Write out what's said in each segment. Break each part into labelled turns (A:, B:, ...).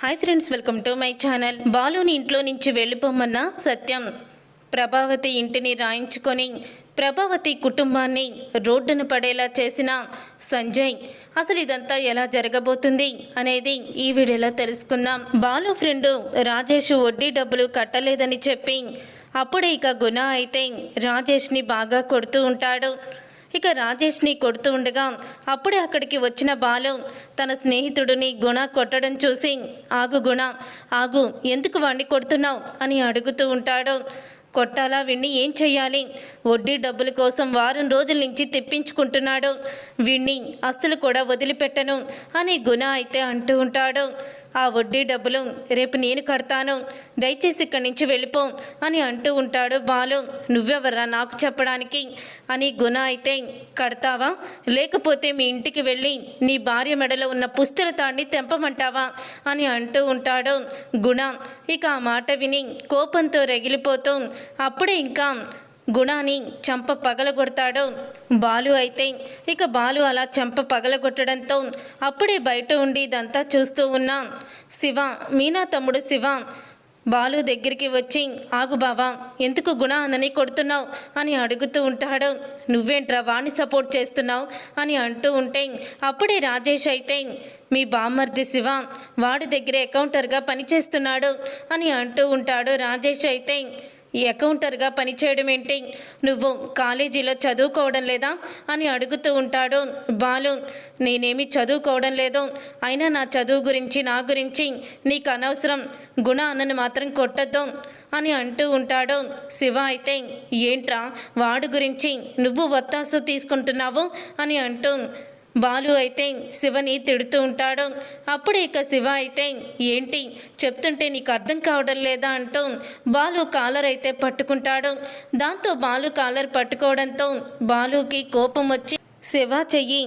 A: Hi friends welcome to my channel బాలుని ఇంట్లో నుంచి వెళ్ళిపోమన్న సత్యం. ప్రభావతి ఇంటిని రాయించుకొని ప్రభావతి కుటుంబాన్ని రోడ్డున పడేలా చేసిన సంజయ్ అసలు ఇదంతా ఎలా జరగబోతుంది? అనేది ఈ వీడియోలో తెలుసుకుందాం. బాలు ఫ్రెండు రాజేష్ వడ్డీ డబ్బులు కట్టలేదని చెప్పి అప్పుడే ఇక గుణ అయితే రాజేష్ని బాగా కొడుతూ ఉంటాడు. ఇక రాజేష్ని కొడుతూ ఉండగా అప్పుడే అక్కడికి వచ్చిన బాలు తన స్నేహితుడిని గుణ కొట్టడం చూసి ఆగు గుణ ఆగు ఎందుకు వాణ్ణి కొడుతున్నావు? అని అడుగుతూ ఉంటాడు. కొట్టాలా విన్ని ఏం చెయ్యాలి? వడ్డీ డబ్బుల కోసం వారం రోజుల నుంచి తెప్పించుకుంటున్నాడు. వీణ్ణి అస్సలు కూడా వదిలిపెట్టను అని గుణ అయితే అంటూ ఉంటాడు. ఆ వడ్డీ డబ్బులు రేపు నేను కడతాను. దయచేసి ఇక్కడి నుంచి వెళ్ళిపో అని అంటూ ఉంటాడు బాలు. నువ్వెవర్రా నాకు చెప్పడానికి? అని గుణ అయితే కడతావా? లేకపోతే మీ ఇంటికి వెళ్ళి నీ భార్య మెడలో ఉన్న పుస్తల తాణ్ణి తెంపమంటావా? అని అంటూ ఉంటాడు గుణ. ఇక ఆ మాట విని కోపంతో రగిలిపోతూ అప్పుడే ఇంకా గుణాన్ని చంప పగలగొడతాడు. బాలు అయితే ఇక బాలు అలా చంప పగలగొట్టడంతో అప్పుడే బయట ఉండి ఇదంతా చూస్తూ ఉన్నాం. శివ మీనా తమ్ముడు శివ బాలు దగ్గరికి వచ్చి ఆగు బావా ఎందుకు గుణ అనని కొడుతున్నావు? అని అడుగుతూ ఉంటాడు. నువ్వేంట్రా వాణ్ణి సపోర్ట్ చేస్తున్నావు? అని అంటూ ఉంటే అప్పుడే రాజేష్ అయితే మీ బామ్మర్ది శివ వాడి దగ్గరే అకౌంటర్గా పనిచేస్తున్నాడు. అని అంటూ ఉంటాడు రాజేష్ అయితే అకౌంటర్గా పనిచేయడం ఏంటి? నువ్వు కాలేజీలో చదువుకోవడం లేదా? అని అడుగుతూ ఉంటాడు. బాలు నేనేమి చదువుకోవడం లేదు. అయినా నా చదువు గురించి నా గురించి నీకు అనవసరం. గుణ అన్నను మాత్రం కొట్టద్దు అని అంటూ ఉంటాడు. శివ అయితే ఏంట్రా? వాడు గురించి నువ్వు వత్తాసు తీసుకుంటున్నావు? అని అంటూ బాలు అయితే శివని తిడుతూ ఉంటాడు. అప్పుడు ఇక శివ అయితే ఏంటి? చెప్తుంటే నీకు అర్థం కావడం లేదా? అంటూ బాలు కాలర్ అయితే పట్టుకుంటాడు. దాంతో బాలు కాలర్ పట్టుకోవడంతో బాలుకి కోపం వచ్చి శివ చెయ్యి.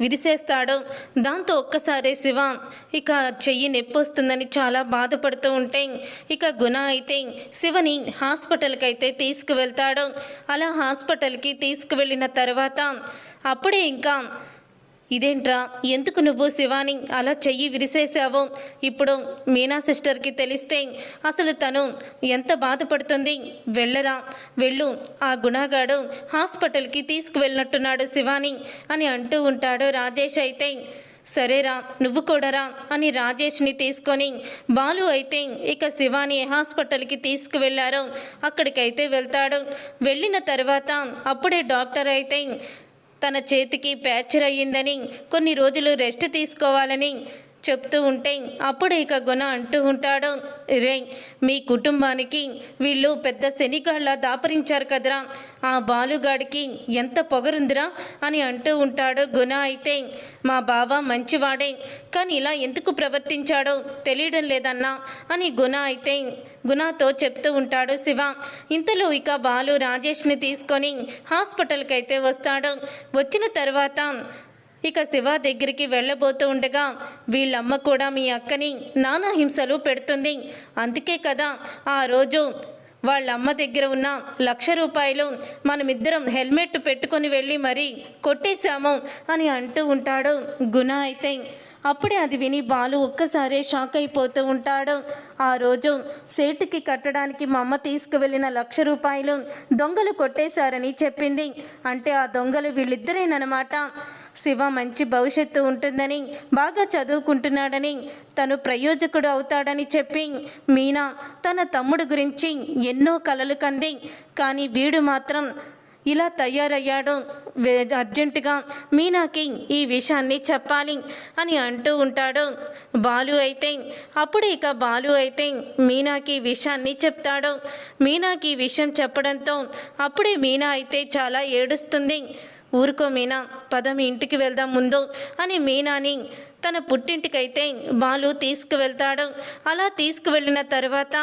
A: విరిసేస్తాడు. దాంతో ఒక్కసారి శివ ఇక చెయ్యి నొప్పి వస్తుందని చాలా బాధపడుతూ ఉంటే ఇక గుణ అయితే శివని హాస్పిటల్కి అయితే తీసుకువెళ్తాడు. అలా హాస్పిటల్కి తీసుకువెళ్ళిన తర్వాత అప్పుడే ఇంకా ఇదేంట్రా? ఎందుకు నువ్వు శివాని అలా చెయ్యి విరిసేసావు? ఇప్పుడు మీనా సిస్టర్కి తెలిస్తే అసలు తను ఎంత బాధపడుతుంది? వెళ్ళరా వెళ్ళు. ఆ గుణగాడు హాస్పిటల్కి తీసుకువెళ్ళినట్టున్నాడు శివాని అని అంటూ ఉంటాడు రాజేష్ అయితే. సరేరా నువ్వు కూడారా అని రాజేష్ని తీసుకొని బాలు అయితే ఇక శివాని హాస్పిటల్కి తీసుకువెళ్ళారు. అక్కడికైతే వెళ్తాడు. వెళ్ళిన తర్వాత అప్పుడే డాక్టర్ అయితే తన చేతికి ప్యాచర్ అయ్యిందని కొన్ని రోజులు రెస్ట్ తీసుకోవాలని చెప్తూ ఉంటే అప్పుడు ఇక గుణ అంటూ ఉంటాడు. రే మీ కుటుంబానికి వీళ్ళు పెద్ద శనిగాళ్ళ దాపరించారు కదరా. ఆ బాలుగాడికి ఎంత పొగరుందిరా అని అంటూ ఉంటాడు గుణ అయితే. మా బావ మంచివాడే కానీ ఇలా ఎందుకు ప్రవర్తించాడో తెలియడం లేదన్నా అని గుణ అయితే. గుణతో చెప్తూ ఉంటాడు శివ. ఇంతలో ఇక బాలు రాజేష్ని తీసుకొని హాస్పిటల్కి అయితే వస్తాడు. వచ్చిన తర్వాత ఇక శివ దగ్గరికి వెళ్ళబోతూ ఉండగా వీళ్ళమ్మ కూడా మీ అక్కని నానా హింసలు పెడుతుంది. అందుకే కదా ఆ రోజు వాళ్ళ అమ్మ దగ్గర ఉన్న లక్ష రూపాయలు మనమిద్దరం హెల్మెట్ పెట్టుకొని వెళ్ళి మరీ కొట్టేశాము అని అంటూ ఉంటాడు గుణ అయితే. అప్పుడే అది విని బాలు ఒక్కసారే షాక్ అయిపోతూ ఉంటాడు. ఆ రోజు సేటుకి కట్టడానికి మా అమ్మ తీసుకువెళ్ళిన లక్ష రూపాయలు దొంగలు కొట్టేశారని చెప్పింది. అంటే ఆ దొంగలు వీళ్ళిద్దరేనమాట శివ మంచి భవిష్యత్తు ఉంటుందని బాగా చదువుకుంటున్నాడని తను ప్రయోజకుడు అవుతాడని చెప్పి మీనా తన తమ్ముడు గురించి ఎన్నో కలలు కంది. కానీ వీడు మాత్రం ఇలా తయారయ్యాడు. అర్జెంటుగా మీనాకి ఈ విషయాన్ని చెప్పాలి అని అంటూ ఉంటాడు. బాలు అయితే అప్పుడు ఇక బాలు అయితే మీనాకి విషయాన్ని చెప్తాడు. మీనాకి విషయం చెప్పడంతో అప్పుడే మీనా అయితే చాలా ఏడుస్తుంది. ఊరుకో మీనా పద మీ ఇంటికి వెళ్దాం ముందు అని మీనాని తన పుట్టింటికైతే బాలు తీసుకువెళ్తాడు. అలా తీసుకువెళ్ళిన తర్వాత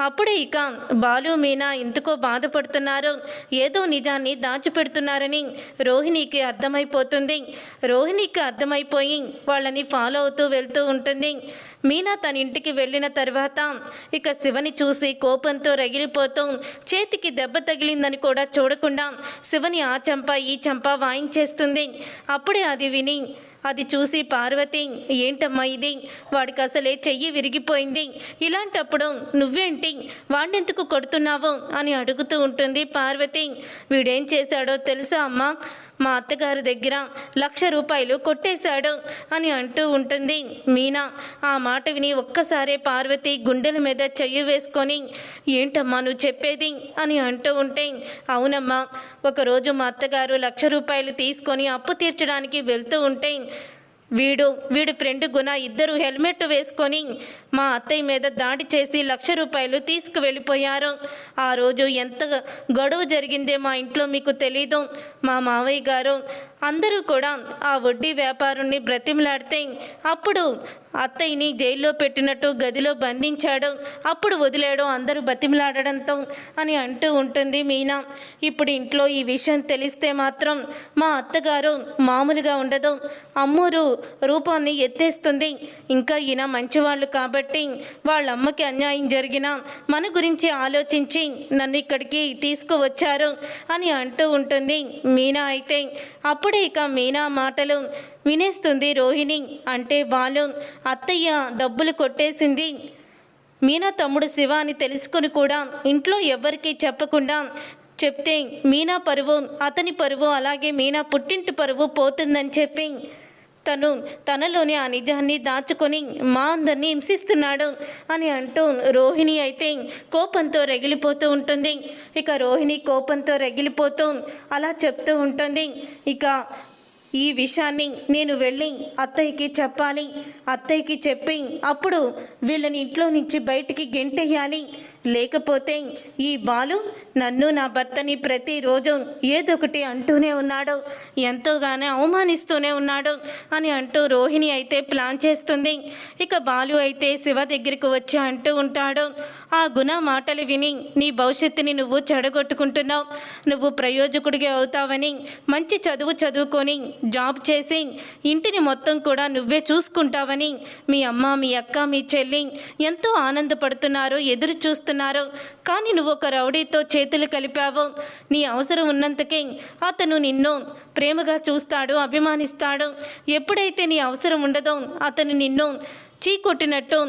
A: అప్పుడే ఇక బాలు మీనా ఎందుకో బాధపడుతున్నారు. ఏదో నిజాన్ని దాచిపెడుతున్నారని రోహిణికి అర్థమైపోతుంది. రోహిణికి అర్థమైపోయి వాళ్ళని ఫాలో అవుతూ వెళ్తూ ఉంటుంది. మీనా తన ఇంటికి వెళ్ళిన తర్వాత ఇక శివని చూసి కోపంతో రగిలిపోతూ చేతికి దెబ్బ తగిలిందని కూడా చూడకుండా శివని ఆ చంప ఈ చంప వాయించేస్తుంది. అప్పుడే అది విని అది చూసి పార్వతి ఏంటమ్మా ఇది? వాడికి అసలే చెయ్యి విరిగిపోయింది. ఇలాంటప్పుడు నువ్వేంటి? వాణ్ణెందుకు కొడుతున్నావు? అని అడుగుతూ ఉంటుంది పార్వతి. వీడేం చేశాడో తెలుసా అమ్మా? మా అత్తగారి దగ్గర లక్ష రూపాయలు కొట్టేశాడు అని అంటూ ఉంటుంది. మీనా ఆ మాట విని ఒక్కసారే పార్వతి గుండెల మీద చెయ్యి వేసుకొని ఏంటమ్మా నువ్వు చెప్పేది? అని అంటూ ఉంటే అవునమ్మా ఒకరోజు మా అత్తగారు లక్ష రూపాయలు తీసుకొని అప్పు తీర్చడానికి వెళ్తూ ఉంటే వీడు వీడి ఫ్రెండ్ గుణ ఇద్దరు హెల్మెట్ వేసుకొని మా అత్తయ్య మీద దాడి చేసి లక్ష రూపాయలు తీసుకువెళ్ళిపోయారు. ఆ రోజు ఎంత గొడవ జరిగిందే మా ఇంట్లో మీకు తెలీదు మా మావయ్య గారు. అందరూ కూడా ఆ వడ్డీ వ్యాపారుణ్ణి బ్రతిమలాడితే అప్పుడు అత్తయ్యని జైల్లో పెట్టినట్టు గదిలో బంధించాడు. అప్పుడు వదిలేడు అందరూ బతిమలాడడంతో అని అంటూ ఉంటుంది మీనా. ఇప్పుడు ఇంట్లో ఈ విషయం తెలిస్తే మాత్రం మా అత్తగారు మామూలుగా ఉండదు. అమ్మూరు రూపాన్ని ఎత్తేస్తుంది. ఇంకా ఈయన మంచివాళ్ళు కాబట్టి వాళ్ళ అమ్మకి అన్యాయం జరిగిన మన గురించి ఆలోచించి నన్ను ఇక్కడికి తీసుకువచ్చారు అని అంటూ ఉంటుంది మీనా అయితే. అప్పుడే ఇక మీనా మాటలు వినేస్తుంది రోహిణి. అంటే బాలు అత్తయ్య డబ్బులు కొట్టేసింది. మీనా తమ్ముడు శివ అని తెలుసుకుని కూడా ఇంట్లో ఎవ్వరికీ చెప్పకుండా చెప్తే మీనా పరువు అతని పరువు అలాగే మీనా పుట్టింటి పరువు పోతుందని చెప్పి తను తనలోని ఆ నిజాన్ని దాచుకొని మా అందరినీ హింసిస్తున్నాడు అని అంటూ రోహిణి అయితే కోపంతో రగిలిపోతూ ఉంటుంది. ఇక రోహిణి కోపంతో రగిలిపోతూ అలా చెప్తూ ఉంటుంది. ఇక ఈ విషయాన్ని నేను వెళ్ళి అత్తయ్యకి చెప్పాలి. అత్తయ్యకి చెప్పి అప్పుడు వీళ్ళని ఇంట్లో నుంచి బయటికి గెంటేయాలి. లేకపోతే ఈ బాలు నన్ను నా భర్తని ప్రతిరోజు ఏదో ఒకటి అంటూనే ఉన్నాడు. ఎంతోగానో అవమానిస్తూనే ఉన్నాడు అని అంటూ రోహిణి అయితే ప్లాన్ చేస్తుంది. ఇక బాలు అయితే శివ దగ్గరికి వచ్చి అంటూ ఉంటాడు. ఆ గుణ మాటలు విని నీ భవిష్యత్తుని నువ్వు చెడగొట్టుకుంటున్నావు. నువ్వు ప్రయోజకుడిగా అవుతావని మంచి చదువు చదువుకొని జాబ్ చేసి ఇంటిని మొత్తం కూడా నువ్వే చూసుకుంటావని మీ అమ్మ మీ అక్క మీ చెల్లి ఎంతో ఆనందపడుతున్నారు ఎదురు చూస్తున్నారు కానీ నువ్వు ఒక రౌడీతో చేతులు కలిపావు. నీ అవసరం ఉన్నంతకే అతను నిన్ను ప్రేమగా చూస్తాడు అభిమానిస్తాడు. ఎప్పుడైతే నీ అవసరం ఉండదో అతను నిన్ను చీకొట్టినట్టు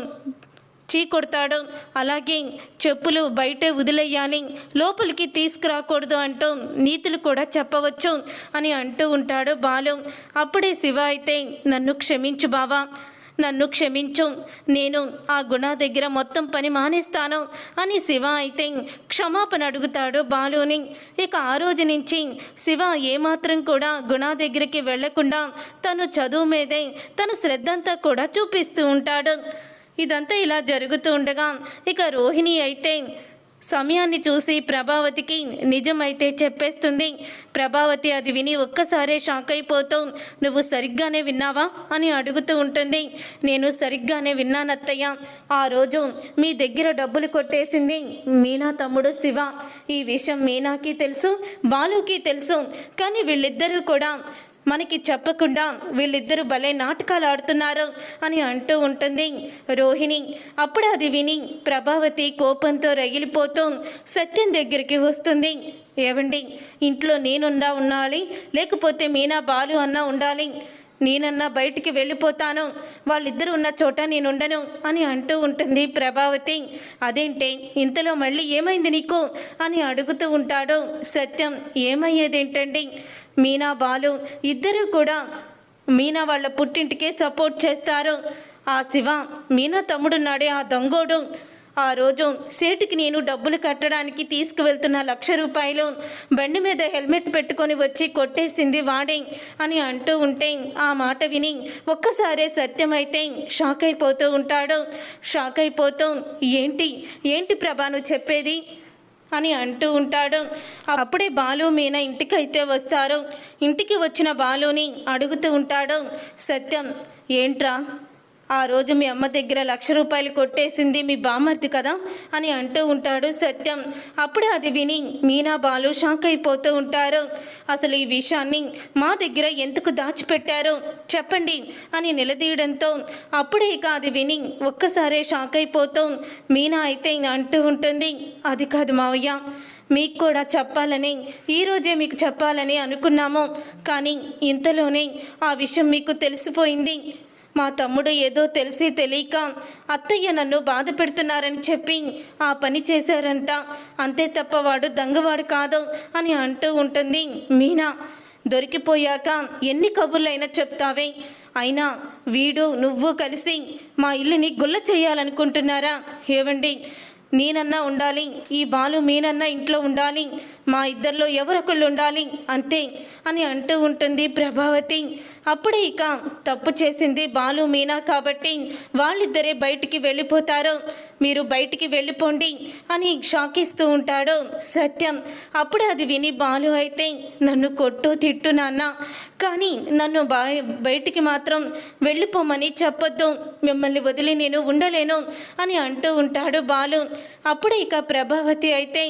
A: చీకొడతాడు అలాగే చెప్పులు బయటే వదిలేయాలి లోపలికి తీసుకురాకూడదు అంటూ నీతులు కూడా చెప్పవచ్చు అని అంటూ ఉంటాడు బాలు. అప్పుడే శివ అయితే నన్ను క్షమించు బావా. నన్ను క్షమించు. నేను ఆ గుణ దగ్గర మొత్తం పని మానేస్తాను అని శివ అయితే క్షమాపణ అడుగుతాడు బాలుని. ఇక ఆ రోజు నుంచి శివ ఏమాత్రం కూడా గుణ దగ్గరికి వెళ్ళకుండా తను చదువు మీదే తన శ్రద్ధంతా కూడా చూపిస్తూ ఉంటాడు. ఇదంతా ఇలా జరుగుతూ ఉండగా ఇక రోహిణి అయితే సమయాన్ని చూసి ప్రభావతికి నిజమైతే చెప్పేస్తుంది. ప్రభావతి అది విని ఒక్కసారే షాక్ అయిపోతావు నువ్వు సరిగ్గానే విన్నావా? అని అడుగుతూ ఉంటుంది. నేను సరిగ్గానే విన్నానత్తయ్య ఆ రోజు మీ దగ్గర డబ్బులు కొట్టేసింది మీనా తమ్ముడు శివ. ఈ విషయం మీనాకి తెలుసు బాలుకి తెలుసు. కానీ వీళ్ళిద్దరూ కూడా మనకి చెప్పకుండా వీళ్ళిద్దరూ భలే నాటకాలు ఆడుతున్నారు అని అంటూ ఉంటుంది రోహిణి. అప్పుడు అది విని ప్రభావతి కోపంతో రగిలిపోతూ సత్యం దగ్గరికి వస్తుంది. ఏవండి ఇంట్లో నేనుండా ఉండాలి? లేకపోతే మీనా బాలు అన్నా ఉండాలి? నేనన్నా బయటికి వెళ్ళిపోతాను. వాళ్ళిద్దరు ఉన్న చోట నేను ఉండను అని అంటూ ఉంటుంది ప్రభావతి. అదేంటే ఇంతలో మళ్ళీ ఏమైంది నీకు? అని అడుగుతూ ఉంటాడు సత్యం. ఏమయ్యేదేంటండి? మీనా బాలు ఇద్దరూ కూడా మీనా వాళ్ళ పుట్టింటికి సపోర్ట్ చేస్తారు. ఆ శివ మీనా తమ్ముడున్నాడే ఆ దొంగోడు. ఆ రోజు సేటుకి నేను డబ్బులు కట్టడానికి తీసుకువెళ్తున్న లక్ష రూపాయలు బండి మీద హెల్మెట్ పెట్టుకొని వచ్చి కొట్టేసింది వాడే అని అంటూ ఉంటే ఆ మాట విని ఒక్కసారే సత్యమైతే షాక్ అయిపోతూ ఉంటాడు. షాక్ అయిపోతూ ఏంటి ఏంటి ప్రభాను చెప్పేది? అని అంటూ ఉంటాడు. అప్పుడే బాలు మీనా ఇంటికైతే వస్తారు. ఇంటికి వచ్చిన బాలుని అడుగుతూ ఉంటాడు. సత్యం ఏంట్రా? ఆ రోజు మీ అమ్మ దగ్గర లక్ష రూపాయలు కొట్టేసింది మీ బామర్ది కదా అని అంటూ ఉంటాడు సత్యం. అప్పుడే అది విని మీనా బాలు షాక్ అయిపోతూ ఉంటారు. అసలు ఈ విషయాన్ని మా దగ్గర ఎందుకు దాచిపెట్టారు? చెప్పండి అని నిలదీయడంతో అప్పుడే ఇక అది విని ఒక్కసారే షాక్ అయిపోతూ మీనా అయితే అంటూ ఉంటుంది అది కాదు మావయ్య మీకు కూడా చెప్పాలని ఈరోజే మీకు చెప్పాలని అనుకున్నాము. కానీ ఇంతలోనే ఆ విషయం మీకు తెలిసిపోయింది. మా తమ్ముడు ఏదో తెలిసి తెలియక అత్తయ్య నన్ను బాధ పెడుతున్నారని చెప్పి ఆ పని చేశారంట. అంతే తప్ప వాడు దంగవాడు కాదు అని అంటూ ఉంటుంది మీనా. దొరికిపోయాక ఎన్ని కబుర్లైనా చెప్తావే. అయినా వీడు నువ్వు కలిసి మా ఇల్లుని గుల్ల చేయాలనుకుంటున్నారా? ఏవండి? నేనన్నా ఉండాలి. ఈ బాలు మీనన్నా ఇంట్లో ఉండాలి. మా ఇద్దరిలో ఎవరొకళ్ళు ఉండాలి అంతే అని అంటూ ఉంటుంది ప్రభావతి. అప్పుడే ఇక తప్పు చేసింది బాలు మీనా కాబట్టి వాళ్ళిద్దరే బయటికి వెళ్ళిపోతారు. మీరు బయటికి వెళ్ళిపోండి అని షాకిస్తూ ఉంటాడు సత్యం. అప్పుడు అది విని బాలు అయితే నన్ను కొట్టు తిట్టు నాన్న. కానీ నన్ను బయటికి మాత్రం వెళ్ళిపోమని చెప్పొద్దు. మిమ్మల్ని వదిలి నేను ఉండలేను అని అంటూ ఉంటాడు బాలు. అప్పుడే ఇక ప్రభావతి అయితే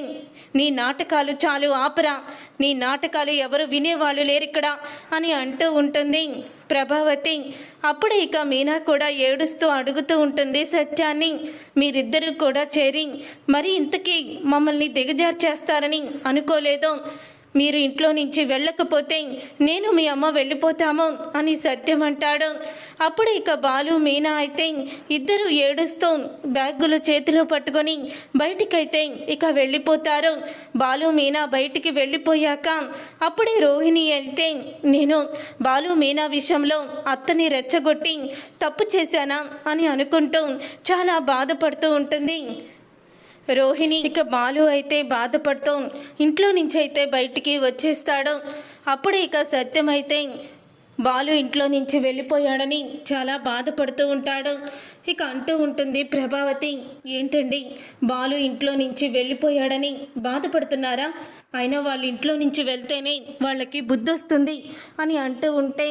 A: నీ నాటకాలు చాలు ఆపరా. నీ నాటకాలు ఎవరు వినేవాళ్ళు లేరిక్కడ అని అంటూ ఉంటుంది ప్రభావతి. అప్పుడే ఇక మీనా కూడా ఏడుస్తూ అడుగుతూ ఉంటుంది సత్యాన్ని. మీరిద్దరూ కూడా చేరి మరి ఇంతకీ మమ్మల్ని దిగజార్చేస్తారని అనుకోలేదు. మీరు ఇంట్లో నుంచి వెళ్ళకపోతే నేను మీ అమ్మ వెళ్ళిపోతాము అని సత్యం అంటాడు. అప్పుడు ఇక బాలు మీనా అయితే ఇద్దరు ఏడుస్తూ బ్యాగులు చేతిలో పట్టుకొని బయటికైతే ఇక వెళ్ళిపోతారు. బాలు మీనా బయటికి వెళ్ళిపోయాక అప్పుడే రోహిణి అయితే నేను బాలు మీనా విషయంలో అత్తని రెచ్చగొట్టి తప్పు చేశానా అని అనుకుంటూ చాలా బాధపడుతూ ఉంటుంది. రోహిణి ఇక బాలు అయితే బాధపడుతూ ఇంట్లో నుంచి అయితే బయటికి వచ్చేస్తాడు. అప్పుడు ఇక సత్యం అయితే బాలు ఇంట్లో నుంచి వెళ్ళిపోయాడని చాలా బాధపడుతూ ఉంటాడు. ఇక అంటూ ఉంటుంది ప్రభావతి ఏంటండి? బాలు ఇంట్లో నుంచి వెళ్ళిపోయాడని బాధపడుతున్నారా? అయినా వాళ్ళ ఇంట్లో నుంచి వెళ్తేనే వాళ్ళకి బుద్ధి వస్తుంది అని అంటూ ఉంటే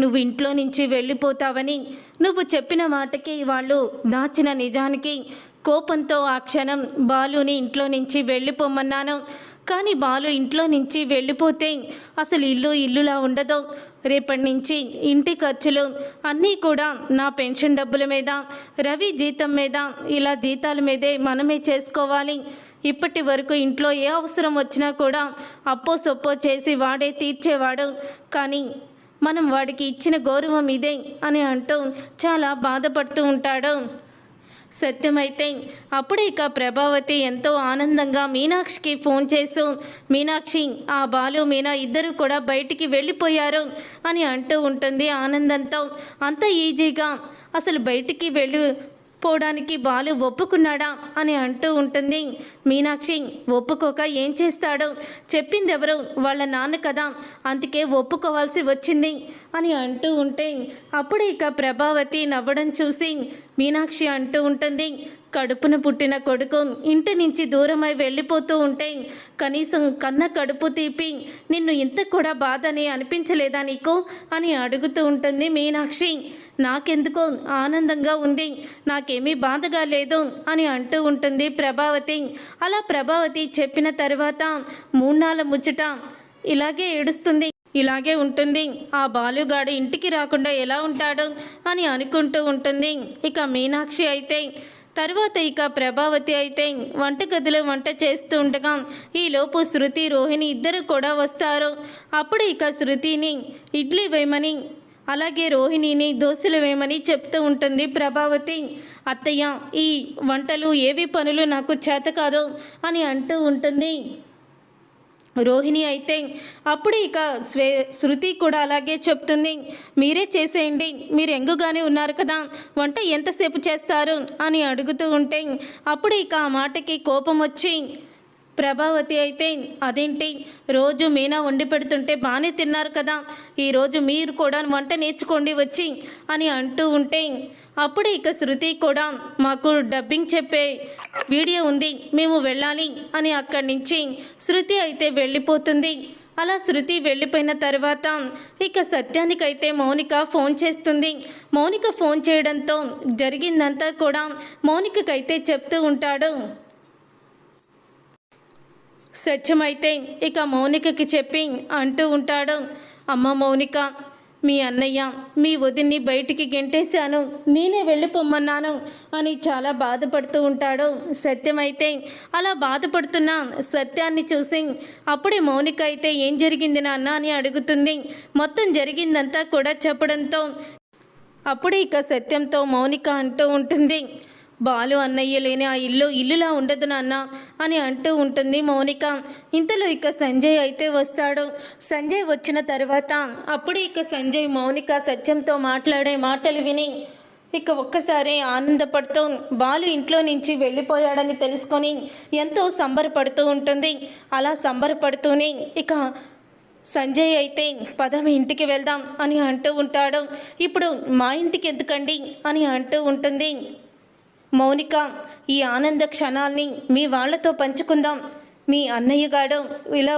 A: నువ్వు ఇంట్లో నుంచి వెళ్ళిపోతావని నువ్వు చెప్పిన మాటకి వాళ్ళు దాచిన నిజానికి కోపంతో ఆ క్షణం బాలుని ఇంట్లో నుంచి వెళ్ళిపోమన్నాను. కానీ బాలు ఇంట్లో నుంచి వెళ్ళిపోతే అసలు ఇల్లు ఇల్లులా ఉండదు. రేపటి నుంచి ఇంటి ఖర్చులు అన్నీ కూడా నా పెన్షన్ డబ్బుల మీద రవి జీతం మీద ఇలా జీతాల మీదే మనమే చేసుకోవాలి. ఇప్పటి వరకు ఇంట్లో ఏ అవసరం వచ్చినా కూడా అప్పో సొప్పో చేసి వాడే తీర్చేవాడు. కానీ మనం వాడికి ఇచ్చిన గౌరవం ఇదే అని అంటూ చాలా బాధపడుతూ ఉంటాడు. సత్యమైతే. అప్పుడే ఇక ప్రభావతి ఎంతో ఆనందంగా మీనాక్షికి ఫోన్ చేస్తూ మీనాక్షి ఆ బాలు మీనా ఇద్దరు కూడా బయటికి వెళ్ళిపోయారు అని అంటూ ఉంటుంది ఆనందంతో. అంత ఈజీగా అసలు బయటికి వెళ్ళి పోవడానికి బాలు ఒప్పుకున్నాడా అని అంటూ ఉంటుంది. మీనాక్షి ఒప్పుకోక ఏం చేస్తాడు? చెప్పింది ఎవరు వాళ్ళ నాన్న కదా. అందుకే ఒప్పుకోవాల్సి వచ్చింది అని అంటూ ఉంటే అప్పుడు ఇక ప్రభావతి నవ్వడం చూసి మీనాక్షి అంటూ ఉంటుంది. కడుపున పుట్టిన కొడుకు ఇంటి నుంచి దూరమై వెళ్ళిపోతూ ఉంటే కనీసం కన్న కడుపు తీపి నిన్ను ఇంత కూడా బాధని అనిపించలేదా నీకు? అని అడుగుతూ ఉంటుంది మీనాక్షి. నాకెందుకో ఆనందంగా ఉంది. నాకేమీ బాధగా లేదు అని అంటూ ఉంటుంది ప్రభావతి. అలా ప్రభావతి చెప్పిన తర్వాత మూన్నాళ్ళ ముచ్చట ఇలాగే ఏడుస్తుంది. ఇలాగే ఉంటుంది. ఆ బాలుగాడు ఇంటికి రాకుండా ఎలా ఉంటాడు అని అనుకుంటూ ఉంటుంది. ఇక మీనాక్షి అయితే తర్వాత ఇక ప్రభావతి అయితే వంటగదిలో వంట చేస్తూ ఉండగా ఈలోపు శృతి రోహిణి ఇద్దరు కూడా వస్తారు. అప్పుడు ఇక శృతిని ఇడ్లీ వేయమని అలాగే రోహిణిని దోశలు వేయమని చెప్తూ ఉంటుంది ప్రభావతి. అత్తయ్య ఈ వంటలు ఏవి పనులు నాకు చేత కాదు అని అంటూ ఉంటుంది. రోహిణి అయితే అప్పుడు ఇక స్వే శృతి కూడా అలాగే చెప్తుంది. మీరే చేసేయండి మీరు ఎంగుగానే ఉన్నారు కదా వంట ఎంతసేపు చేస్తారు అని అడుగుతూ ఉంటే అప్పుడు ఇక ఆ మాటకి కోపం వచ్చి ప్రభావతి అయితే అదేంటి? రోజు మీనా వండి పెడుతుంటే బాగానే తిన్నారు కదా. ఈరోజు మీరు కూడా వంట నేర్చుకోండి వచ్చి అని అంటూ ఉంటే అప్పుడు ఇక శృతి కూడా మాకు డబ్బింగ్ చెప్పే వీడియో ఉంది మేము వెళ్ళాలి అని అక్కడి నుంచి శృతి అయితే వెళ్ళిపోతుంది. అలా శృతి వెళ్ళిపోయిన తర్వాత ఇక సత్యానికైతే మౌనిక ఫోన్ చేస్తుంది. మౌనిక ఫోన్ చేయడంతో జరిగిందంతా కూడా మౌనికకైతే చెప్తూ ఉంటాడు. సత్యమైతే ఇక మౌనికకి చెప్పి అంటూ ఉంటాడు. అమ్మ మౌనిక మీ అన్నయ్య మీ వదిన్ని బయటికి గెంటేశాను. నేనే వెళ్ళిపోమ్మన్నాను అని చాలా బాధపడుతూ ఉంటాడు. సత్యమైతే అలా బాధపడుతున్న సత్యాన్ని చూసి అప్పుడే మౌనిక అయితే ఏం జరిగింది నాన్న అని అడుగుతుంది. మొత్తం జరిగిందంతా కూడా చెప్పడంతో అప్పుడే ఇక సత్యంతో మౌనిక అంటూ ఉంటుంది. బాలు అన్నయ్య లేని ఆ ఇల్లు ఇల్లులా ఉండదు నాన్న అని అంటూ ఉంటుంది మౌనిక. ఇంతలో ఇక సంజయ్ అయితే వస్తాడు. సంజయ్ వచ్చిన తర్వాత అప్పుడే ఇక సంజయ్ మౌనిక సత్యంతో మాట్లాడే మాటలు విని ఇక ఒక్కసారి ఆనందపడుతూ బాలు ఇంట్లో నుంచి వెళ్ళిపోయాడని తెలుసుకొని ఎంతో సంబరపడుతూ ఉంటుంది. అలా సంబరపడుతూనే ఇక సంజయ్ అయితే పదం ఇంటికి వెళ్దాం అని అంటూ ఉంటాడు. ఇప్పుడు మా ఇంటికి ఎందుకండి? అని అంటూ ఉంటుంది. మౌనిక ఈ ఆనంద క్షణాల్ని మీ వాళ్ళతో పంచుకుందాం. మీ అన్నయ్య గాడు ఇలా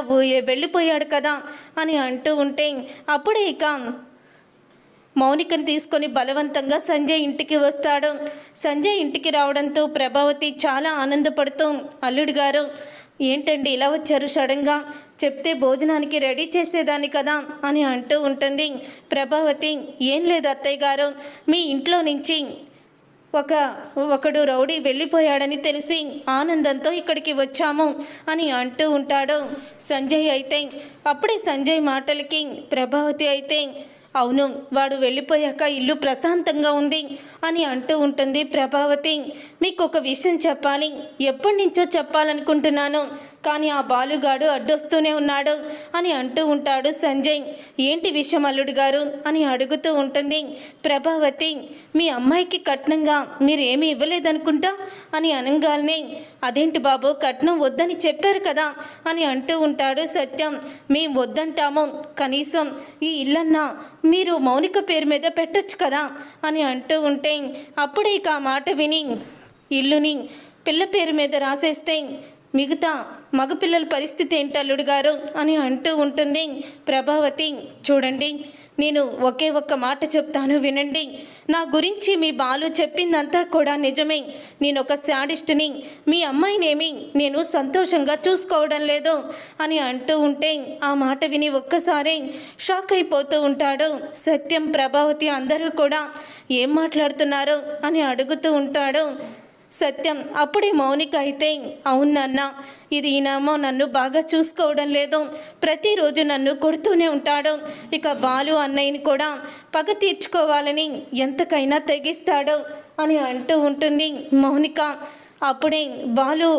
A: వెళ్ళిపోయాడు కదా అని అంటూ ఉంటే అప్పుడే ఇక మౌనికను తీసుకొని బలవంతంగా సంజయ్ ఇంటికి వస్తాడు. సంజయ్ ఇంటికి రావడంతో ప్రభావతి చాలా ఆనందపడుతూ అల్లుడు గారు ఏంటండి ఇలా వచ్చారు సడన్గా చెప్తే భోజనానికి రెడీ చేసేదాన్ని కదా అని అంటూ ఉంటుంది. ప్రభావతి ఏం లేదు అత్తయ్య గారు మీ ఇంట్లో నుంచి ఒక ఒకడు రౌడీ వెళ్ళిపోయాడని తెలిసి ఆనందంతో ఇక్కడికి వచ్చాము అని అంటూ ఉంటాడు. సంజయ్ అయితే అప్పుడే సంజయ్ మాటలకి ప్రభావతి అయితే అవును వాడు వెళ్ళిపోయాక ఇల్లు ప్రశాంతంగా ఉంది అని అంటూ ఉంటుంది ప్రభావతి. మీకు ఒక విషయం చెప్పాలి. ఎప్పటి నుంచో చెప్పాలనుకుంటున్నాను. కానీ ఆ బాలుగాడు అడ్డొస్తూనే ఉన్నాడు అని అంటూ ఉంటాడు సంజయ్. ఏంటి విషయం అల్లుడు గారు? అని అడుగుతూ ఉంటుంది. ప్రభావతి మీ అమ్మాయికి కట్నంగా మీరు ఇవ్వలేదనుకుంటా? అని అనగానే అదేంటి బాబు కట్నం వద్దని చెప్పారు కదా? అని అంటూ ఉంటాడు సత్యం. మేము వద్దంటాము. కనీసం ఈ ఇల్లన్నా మీరు మౌనిక పేరు మీద పెట్టొచ్చు కదా? అని అంటూ ఉంటే అప్పుడే ఇక ఆ మాట విని ఇల్లుని పిల్ల పేరు మీద రాసేస్తే మిగతా మగపిల్లల పరిస్థితి ఏంటి అల్లుడు గారు అని అంటూ ఉంటుంది. ప్రభావతి చూడండి నేను ఒకే ఒక్క మాట చెప్తాను వినండి. నా గురించి మీ బాలు చెప్పిందంతా కూడా నిజమే. నేను ఒక శాడిస్ట్ని. మీ అమ్మాయినేమి నేను సంతోషంగా చూసుకోవడం లేదు అని అంటూ ఉంటే ఆ మాట విని ఒక్కసారి షాక్ అయిపోతూ ఉంటాడు. సత్యం ప్రభావతి అందరూ కూడా ఏం మాట్లాడుతున్నారు అని అడుగుతూ ఉంటాడు. సత్యం. అప్పుడే మౌనిక అయితే అవునన్నా ఇది ఈయనేమో నన్ను బాగా చూసుకోవడం లేదు. ప్రతిరోజు నన్ను కొడుతూనే ఉంటాడు. ఇక బాలు అన్నయ్యని కూడా పగ తీర్చుకోవాలని ఎంతకైనా తెగిస్తాడు అని అంటూ ఉంటుంది మౌనిక. అప్పుడే బాలు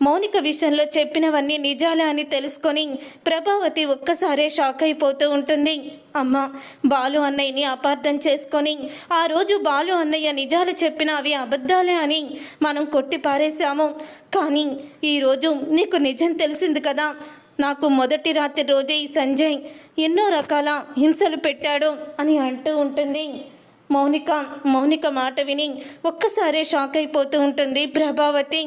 A: మౌనిక విషయంలో చెప్పినవన్నీ నిజాలే అని తెలుసుకొని ప్రభావతి ఒక్కసారే షాక్ అయిపోతూ ఉంటుంది. అమ్మ బాలు అన్నయ్యని అపార్థం చేసుకొని ఆ రోజు బాలు అన్నయ్య నిజాలు చెప్పిన అవి అబద్ధాలే అని మనం కొట్టి పారేశాము. కానీ ఈరోజు నీకు నిజం తెలిసింది కదా. నాకు మొదటి రాత్రి రోజే ఈ సంజయ్ ఎన్నో రకాల హింసలు పెట్టాడు అని అంటూ ఉంటుంది. మౌనిక మౌనిక మాట విని ఒక్కసారే షాక్ అయిపోతూ ఉంటుంది ప్రభావతి.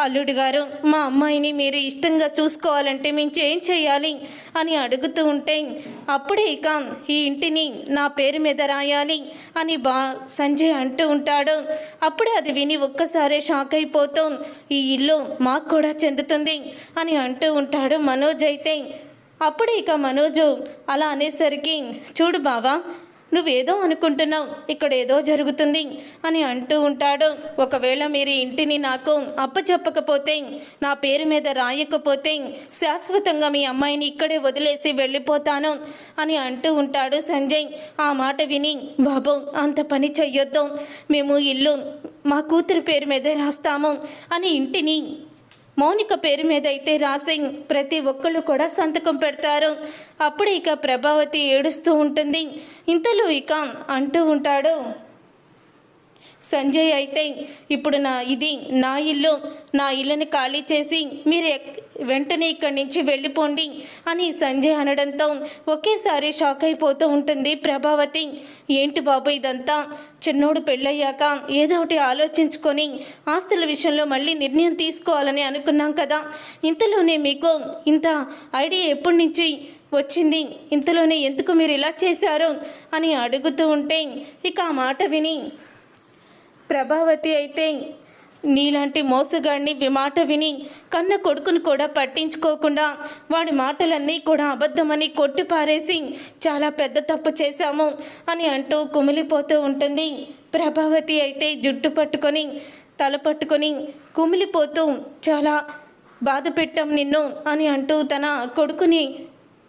A: అల్లుడు గారు మా అమ్మాయిని మీరు ఇష్టంగా చూసుకోవాలంటే మేము ఏం చేయాలి? అని అడుగుతూ ఉంటే అప్పుడే ఇక ఈ ఇంటిని నా పేరు మీద రాయాలి అని బా సంజయ్ అంటూ ఉంటాడు. అప్పుడే అది విని ఒక్కసారే షాక్ అయిపోతూ ఈ ఇల్లు మాకు కూడా చెందుతుంది అని అంటూ ఉంటాడు మనోజ్ అయితే. అప్పుడే ఇక మనోజు అలా అనేసరికి చూడు బావా నువ్వేదో అనుకుంటున్నావు ఇక్కడ ఏదో జరుగుతుంది అని అంటూ ఉంటాడు. ఒకవేళ మీరు ఇంటిని నాకు అప్పచెప్పకపోతే నా పేరు మీద రాయకపోతే శాశ్వతంగా మీ అమ్మాయిని ఇక్కడే వదిలేసి వెళ్ళిపోతాను అని అంటూ ఉంటాడు సంజయ్. ఆ మాట విని బాబు అంత పని చెయ్యొద్దు. మేము ఇల్లు మా కూతురు పేరు మీదే రాస్తాము అని ఇంటిని మౌనిక పేరు మీద అయితే రాసింగ్ ప్రతి ఒక్కళ్ళు కూడా సంతకం పెడతారు. అప్పుడు ఇక ప్రభావతి ఏడుస్తూ ఉంటుంది. ఇంతలో ఇక అంటూ ఉంటాడు సంజయ్ అయితే ఇప్పుడు నా ఇది నా ఇల్లు నా ఇల్లుని ఖాళీ చేసి మీరు ఎక్- వెంటనే ఇక్కడి నుంచి వెళ్ళిపోండి అని సంజయ్ అనడంతో ఒకేసారి షాక్ అయిపోతూ ఉంటుంది ప్రభావతి. ఏంటి బాబు ఇదంతా? చిన్నోడు పెళ్ళయ్యాక ఏదో ఒకటి ఆలోచించుకొని ఆస్తుల విషయంలో మళ్ళీ నిర్ణయం తీసుకోవాలని అనుకున్నాం కదా. ఇంతలోనే మీకు ఇంత ఐడియా ఎప్పటి నుంచి వచ్చింది? ఇంతలోనే ఎందుకు మీరు ఇలా చేశారు? అని అడుగుతూ ఉంటే ఇక ఆ మాట విని ప్రభావతి అయితే నీలాంటి మోసగాడిని విమాట విని కన్న కొడుకును కూడా పట్టించుకోకుండా వాడి మాటలన్నీ కూడా అబద్ధమని కొట్టిపారేసి చాలా పెద్ద తప్పు చేశాము అని అంటూ కుమిలిపోతూ ఉంటుంది. ప్రభావతి అయితే జుట్టు పట్టుకొని తల పట్టుకొని కుమిలిపోతూ చాలా బాధ పెట్టాం నిన్ను అని అంటూ తన కొడుకుని